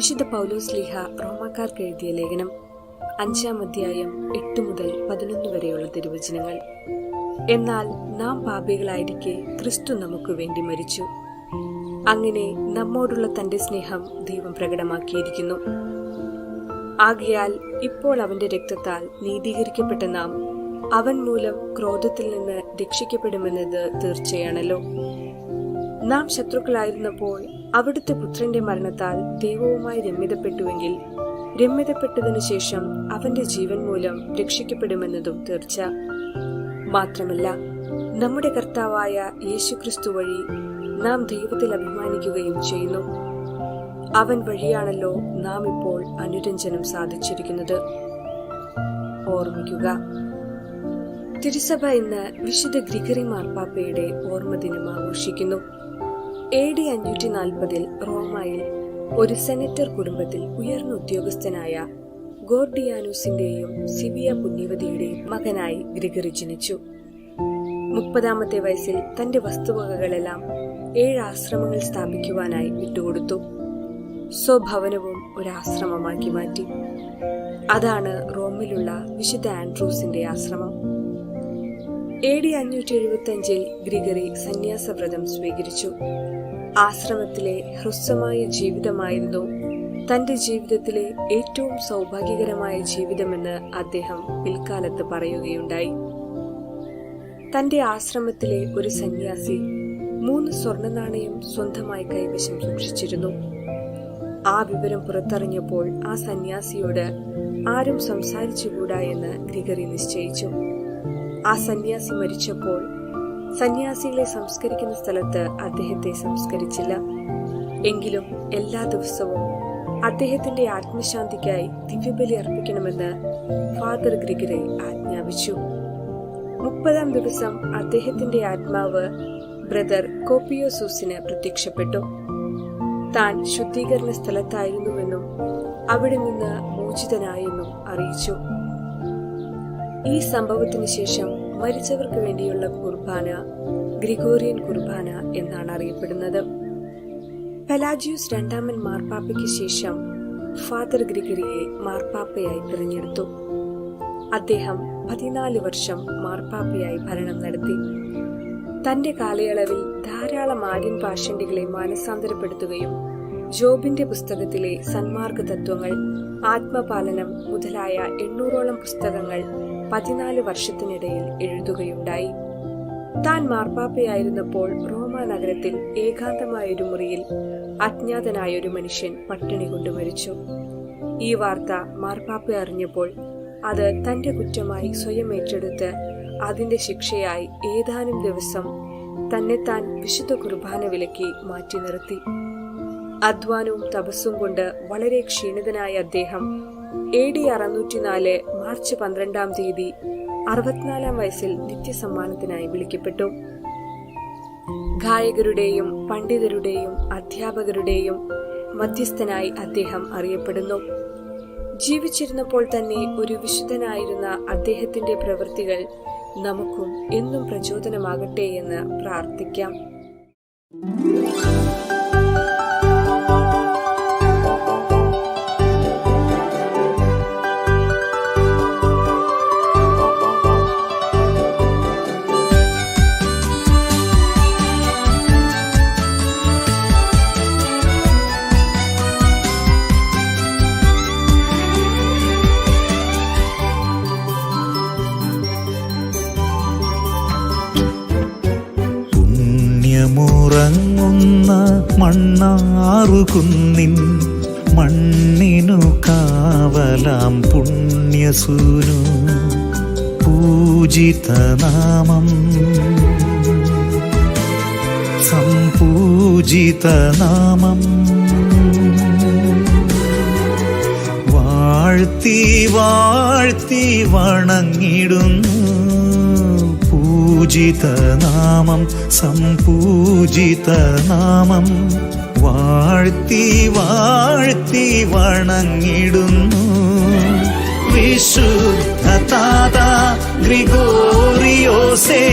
വിശുദ്ധ പൗലോസ് ലീഹ റോമാക്കാർക്ക് എഴുതിയ ലേഖനം അഞ്ചാം അധ്യായം എട്ട് മുതൽ പതിനൊന്ന് വരെയുള്ള തിരുവചനങ്ങൾ. എന്നാൽ നാം പാപികളായിരിക്കെ ക്രിസ്തു നമുക്ക് വേണ്ടി മരിച്ചു. അങ്ങനെ നമ്മോടുള്ള തന്റെ സ്നേഹം ദൈവം പ്രകടമാക്കിയിരിക്കുന്നു. ആകയാൽ ഇപ്പോൾ അവന്റെ രക്തത്താൽ നീതീകരിക്കപ്പെട്ട നാം അവൻ മൂലം ക്രോധത്തിൽ നിന്ന് രക്ഷിക്കപ്പെടുമെന്നത് തീർച്ചയാണല്ലോ. നാം ശത്രുക്കളായിരുന്നപ്പോൾ അവിടുത്തെ പുത്രന്റെ മരണത്താൽ ദൈവവുമായി രമ്യതപ്പെട്ടുവെങ്കിൽ രമ്യതപ്പെട്ടതിനു ശേഷം അവന്റെ ജീവൻ മൂലം രക്ഷിക്കപ്പെടുമെന്നതും തീർച്ച. മാത്രമല്ല നമ്മുടെ കർത്താവായ യേശുക്രിസ്തു വഴി നാം ദൈവത്തിൽ അഭിമാനിക്കുകയും ചെയ്യുന്നു. അവൻ വഴിയാണല്ലോ നാം ഇപ്പോൾ അനുരഞ്ജനം സാധിച്ചിരിക്കുന്നത്. ഓർമ്മിക്കുക തിരുസഭ ഇന്ന് വിശുദ്ധ ഗ്രിഗറി മാർപ്പാപ്പയുടെ ഓർമ്മദിനം ആഘോഷിക്കുന്നു. എ ഡി അഞ്ഞൂറ്റി നാൽപ്പതിൽ റോമായിൽ ഒരു സെനറ്റർ കുടുംബത്തിൽ ഉയർന്ന ഉദ്യോഗസ്ഥനായ ഗോർഡിയാനൂസിന്റെയും സിവിയ പുണ്യവതിയുടെയും മകനായി ഗ്രിഗറി ജനിച്ചു. മുപ്പതാമത്തെ വയസ്സിൽ തന്റെ വസ്തുവകകളെല്ലാം ഏഴ് ആശ്രമങ്ങൾ സ്ഥാപിക്കുവാനായി വിട്ടുകൊടുത്തു. സ്വഭവനവും ഒരു ആശ്രമമാക്കി മാറ്റി. അതാണ് റോമിലുള്ള വിശുദ്ധ ആൻഡ്രൂസിന്റെ ആശ്രമം. എ ഡി അഞ്ഞൂറ്റി എഴുപത്തി അഞ്ചിൽ ഗ്രിഗറി സന്യാസവ്രതം സ്വീകരിച്ചു. ആശ്രമത്തിലെ ഹ്രസ്വമായ ജീവിതമായിരുന്നു തന്റെ ജീവിതത്തിലെ ഏറ്റവും സൗഭാഗ്യകരമായ ജീവിതമെന്ന് അദ്ദേഹം പിൽക്കാലത്ത് പറയുകയുണ്ടായി. തന്റെ ആശ്രമത്തിലെ ഒരു സന്യാസി മൂന്ന് സ്വർണ നാണയം സ്വന്തമായി കൈവശം സൂക്ഷിച്ചിരുന്നു. ആ വിവരം പുറത്തറിഞ്ഞപ്പോൾ ആ സന്യാസിയോട് ആരും സംസാരിച്ചുകൂടാ എന്ന് ഗ്രിഗറി നിശ്ചയിച്ചു. ആ സന്യാസി മരിച്ചപ്പോൾ സന്യാസികളെ സംസ്കരിക്കുന്ന സ്ഥലത്ത് അദ്ദേഹത്തെ സംസ്കരിച്ചില്ല. എങ്കിലും എല്ലാ ദിവസവും അദ്ദേഹത്തിന്റെ ആത്മശാന്തിക്കായി ദിവ്യബലി അർപ്പിക്കണമെന്ന് ഫാദർ ഗ്രിഗറി ആജ്ഞാപിച്ചു. മുപ്പതാം ദിവസം അദ്ദേഹത്തിന്റെ ആത്മാവ് ബ്രദർ കോപ്പിയോസൂസിന് പ്രത്യക്ഷപ്പെട്ടു. താൻ ശുദ്ധീകരണ സ്ഥലത്തായിരുന്നുവെന്നും അവിടെ നിന്ന് മോചിതനായെന്നും അറിയിച്ചു. ഈ സംഭവത്തിന് ശേഷം മരിച്ചവർക്ക് വേണ്ടിയുള്ള കുർബാന ഗ്രിഗോറിയൻ കുർബാന എന്നാണ് അറിയപ്പെടുന്നത്. പെലാജിയൂസ് രണ്ടാമൻ മാർപ്പാപ്പയ്ക്ക് ശേഷം ഫാദർ ഗ്രിഗറിയെ മാർപ്പാപ്പയായി തിരഞ്ഞെടുത്തു. അദ്ദേഹം പതിനാല് വർഷം മാർപ്പാപ്പയായി ഭരണം നടത്തി. തന്റെ കാലയളവിൽ ധാരാളം ആര്യൻ പാഷണ്ടികളെ മാനസാന്തരപ്പെടുത്തുകയും ജോബിന്റെ പുസ്തകത്തിലെ സന്മാർഗ തത്വങ്ങൾ ആത്മപാലനം മുതലായ എണ്ണൂറോളം പുസ്തകങ്ങൾ പതിനാല് വർഷത്തിനിടയിൽ എഴുതുകയുണ്ടായി. താൻ മാർപ്പാപ്പയായിരുന്നപ്പോൾ റോമ നഗരത്തിൽ ഏകാന്തമായൊരു മുറിയിൽ അജ്ഞാതനായ ഒരു മനുഷ്യൻ പട്ടിണി കൊണ്ട് മരിച്ചു. ഈ വാർത്ത മാർപ്പാപ്പ അറിഞ്ഞപ്പോൾ അത് തന്റെ കുറ്റമായി സ്വയം ഏറ്റെടുത്ത് അതിന്റെ ശിക്ഷയായി ഏതാനും ദിവസം തന്നെ താൻ വിശുദ്ധ കുർബാന വിലക്കി മാറ്റി നിർത്തി. അധ്വാനവും തപസ്സും കൊണ്ട് വളരെ ക്ഷീണിതനായ അദ്ദേഹം എ ഡി അറുന്നൂറ്റിനാല് മാർച്ച് പന്ത്രണ്ടാം തീയതി അറുപത്തിനാലാം വയസ്സിൽ നിത്യസമ്മാനത്തിനായി വിളിക്കപ്പെട്ടു. ഗായകരുടെയും പണ്ഡിതരുടെയും അധ്യാപകരുടെയും മധ്യസ്ഥനായി അദ്ദേഹം അറിയപ്പെടുന്നു. ജീവിച്ചിരുന്നപ്പോൾ തന്നെ ഒരു വിശുദ്ധനായിരുന്ന അദ്ദേഹത്തിന്റെ പ്രവൃത്തികൾ നമുക്കും എന്നും പ്രചോദനമാകട്ടെ എന്ന് പ്രാർത്ഥിക്കാം. പുണ്യമുറങ്ങുന്ന മണ്ണാറുകുന്നിൻ മണ്ണിനു കാവലാം പുണ്യസൂനു. പൂജിതനാമം സംപൂജിതനാമം വാഴ്ത്തി വാഴ്ത്തി വണങ്ങിടുന്നു പൂജിത നാമം സംപൂജിത നാമം. വാഴ്ത്തി വാഴ്ത്തി വണങ്ങിടുന്നു. വിശുദ്ധ താത ഗ്രിഗോറിയോസേ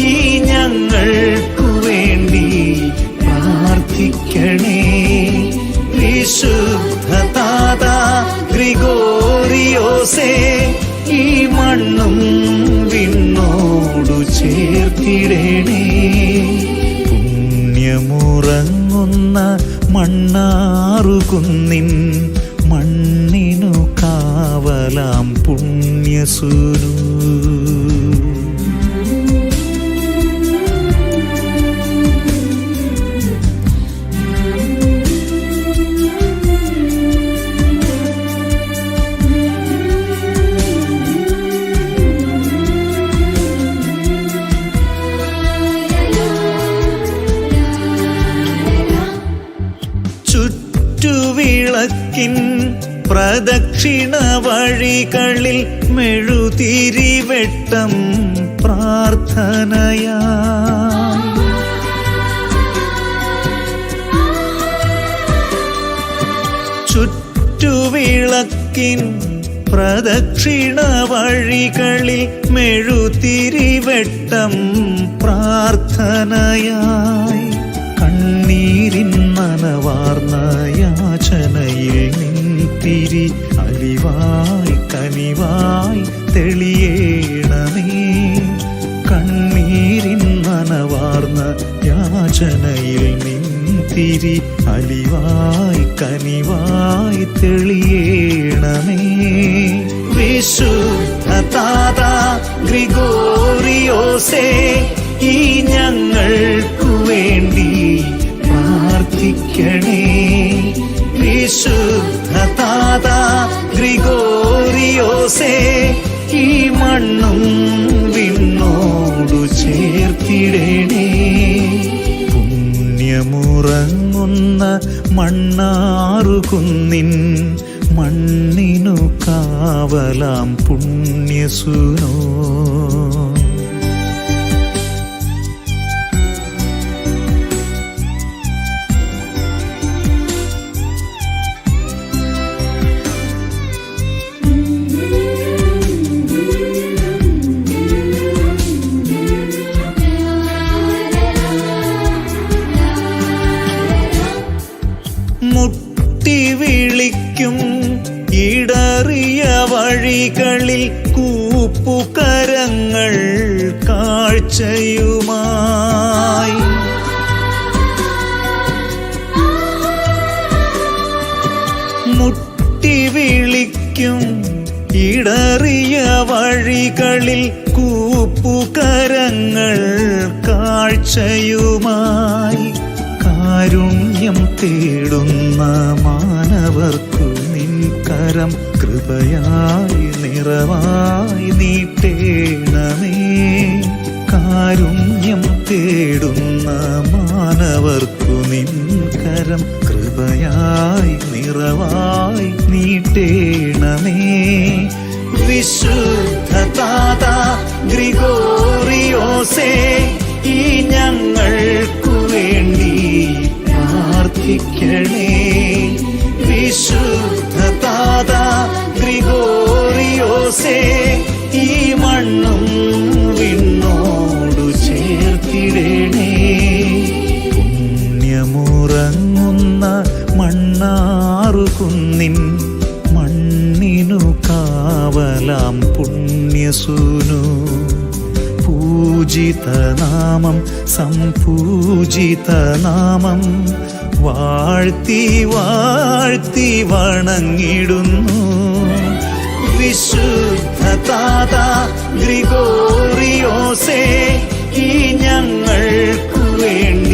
ഈ ഞങ്ങൾക്കു വേണ്ടി പ്രാർത്ഥിക്കണേ. വിശുദ്ധ താത ഗ്രിഗോറിയോസേ ഈ മണ്ണും ചേർത്തിടണേ പുണ്യമുറങ്ങുന്ന മണ്ണാറുകുന്നിൻ മണ്ണിനു കാവലാം പുണ്യസൂരു ചുറ്റുവിളക്കിൻ പ്രദക്ഷിണ വഴികളിൽ മെഴുതിരിവെട്ടം പ്രാർത്ഥനയാ. ചുറ്റുവിളക്കിൻ പ്രദക്ഷിണ വഴികളിൽ മെഴുതിരിവെട്ടം പ്രാർത്ഥനയായി. കണ്ണീരിൻ നനവാർന്ന യാചനയിൽ നിൻതിരി അലിവായി കനിവായി തെളിയേണമേ. കണ്ണീരിൻ നനവാർന്ന യാചനയിൽ നിൻതിരി അലിവായി കനിവായി തെളിയേണമേ. വിശുദ്ധ താത ഗ്രിഗോറിയോസേ ഈ ഞങ്ങൾക്കു വേണ്ടി പ്രാർത്ഥിക്കണേ വിശുദ്ധതാത ഗ്രിഗോറിയോസേ ഈ മണ്ണും വിണ്ണോടു ചേർത്തിടണേ. പുണ്യമുറങ്ങുന്ന മണ്ണാറുകുന്നിൻ മണ്ണിനു കാവലാം പുണ്യസുനോ. വഴികളിൽ കൂപ്പുകരങ്ങൾ കാഴ്ചയുമായി. മുട്ടി വിളിക്കും ഇടറിയ വഴികളിൽ കൂപ്പുകരങ്ങൾ കാഴ്ചയുമായി. കാരുണ്യം തേടുന്ന മാനവർക്കു നിൻകരം കൃപയായി. നിറവായി നീട്ടേണമേ കാരുണ്യം തേടുന്ന മാനവർക്കു നിൻകരം കൃപയായി നിറവായി നീട്ടേണമേ വിശുദ്ധ താത ഗ്രിഗോറിയോസേ ഈ ഞങ്ങൾക്കു വേണ്ടി പ്രാർത്ഥിക്കണേ വിശുദ്ധ ഗ്രിഗോറിയോസേ ഈ മണ്ണും വിണ്ണോടു ചേർത്തിടണേ. പുണ്യമുറങ്ങുന്ന മണ്ണാറുകുന്നിൻ മണ്ണിനു കാവലാം പുണ്യസുനു. പൂജിതനാമം സംപൂജിതനാമം വാഴ്ത്തി വാഴ്ത്തി വണങ്ങിടുന്നു. വിശുദ്ധ താത ഗ്രിഗോറിയോസേ ഈ ഞങ്ങൾക്കു വേണ്ടി.